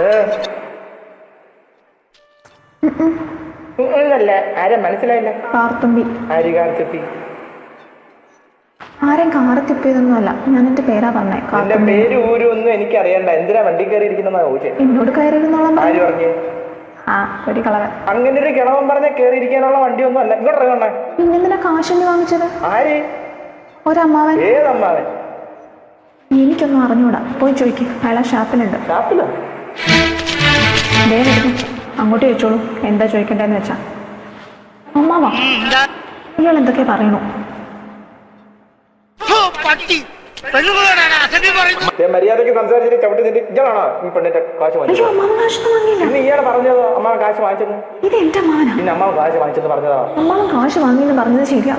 ഏ. ഇതല്ല ആരെ? മനസ്സിലായില്ല. കാർത്തുമ്പി. ആര് കാർത്തിപ്പി ആരെയും കാറ് തിപ്പിയതൊന്നും അല്ല ഞാൻ എന്റെ പേരാ പറഞ്ഞേ. എന്റെ പേര് ഊരും ഒന്നും എനിക്ക് അറിയണ്ട എന്തിനാ വണ്ടി എന്നോട് കയറിയിരുന്നോളം ആര് പറഞ്ഞു? ആ ഒരു കളവൻ. അങ്ങനെ ഒരു കിളവൻ പറഞ്ഞ അല്ല. ഇങ്ങോട്ട് ഇറങ്ങണേ പിന്നെന്തിനാ കാശിന് വാങ്ങിച്ചത്? ആര്? ഒരമ്മാവൻ. ഏതമ്മാവൻ? എനിക്കൊന്നും അറിഞ്ഞൂടാ. പോയി ചോദിക്കും. അയാളെ ഷാപ്പിലുണ്ട്. ഷാപ്പിലോ? അങ്ങോട്ട് ചോദിച്ചോളൂ. എന്താ ചോദിക്കണ്ടെന്ന് വെച്ചാ. അമ്മാവാ ഇയാൾ എന്തൊക്കെ പറയണു മര്യാദയ്ക്ക് സംസാരിച്ചിട്ട് ചവിട്ടി ഇയാളാണോ ഈ പെണ്ണിന്റെ കാശ് അമ്മാവൻ അമ്മ കാശ് വാങ്ങിച്ചെന്ന്? ഇത് എന്റെ അമ്മാവനാ? പിന്നെ അമ്മ കാശ് വാങ്ങിച്ചെന്ന് പറഞ്ഞതാ? അമ്മാവൻ കാശ് വാങ്ങിയെന്ന് പറഞ്ഞത് ശരിയാ.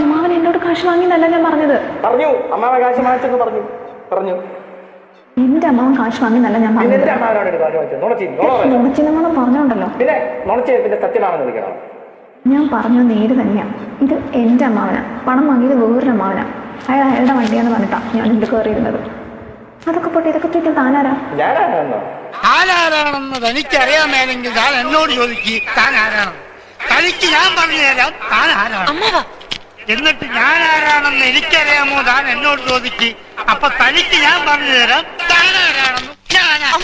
അമ്മാവൻ എന്നോട് കാശ് വാങ്ങിയെന്നല്ല ഞാൻ പറഞ്ഞത്. പറഞ്ഞു. അമ്മാവ കാശ് വാങ്ങിച്ചെന്ന് പറഞ്ഞു. പറഞ്ഞു. എന്റെ അമ്മാവൻ കാശ് വാങ്ങുന്നല്ല ഞാൻ എന്റെ അമ്മാവനോട് കാശ് നുണ പറഞ്ഞോണ്ടല്ലോ. പിന്നെ നുണച്ചി പിന്നെ സത്യമാണെന്ന് വിളിക്കണം. ഞാൻ പറഞ്ഞു നേര് തന്നെയാ. ഇത് എന്റെ അമ്മാവനാ. പണം വാങ്ങിയത് വേറൊരു അമ്മാവനാ. അയാൾ അയാളുടെ വണ്ടിയാന്ന് പറഞ്ഞിട്ടാ ഞാൻ ഇതിൽ കയറിയിരുന്നത് അതൊക്കെ പോട്ടെ ഇതൊക്കെ ചോദിക്കാൻ താനാരാ? ഞാനാണെന്നോ താനാരാണെന്ന് തനിക്കറിയാമേലെങ്കിൽ താൻ എന്നോട് ചോദിക്ക് താൻ ആരാണ് തനിക്ക് ഞാൻ പറഞ്ഞു തരാം താൻ ആരാണ് എന്നിട്ട് ഞാൻ ആരാണെന്ന് എനിക്കറിയാമോ? താൻ എന്നോട് ചോദിക്ക് അപ്പൊ തനിക്ക് ഞാൻ പറഞ്ഞു തരാം. താൻ ആരാണെന്ന് ഞാൻ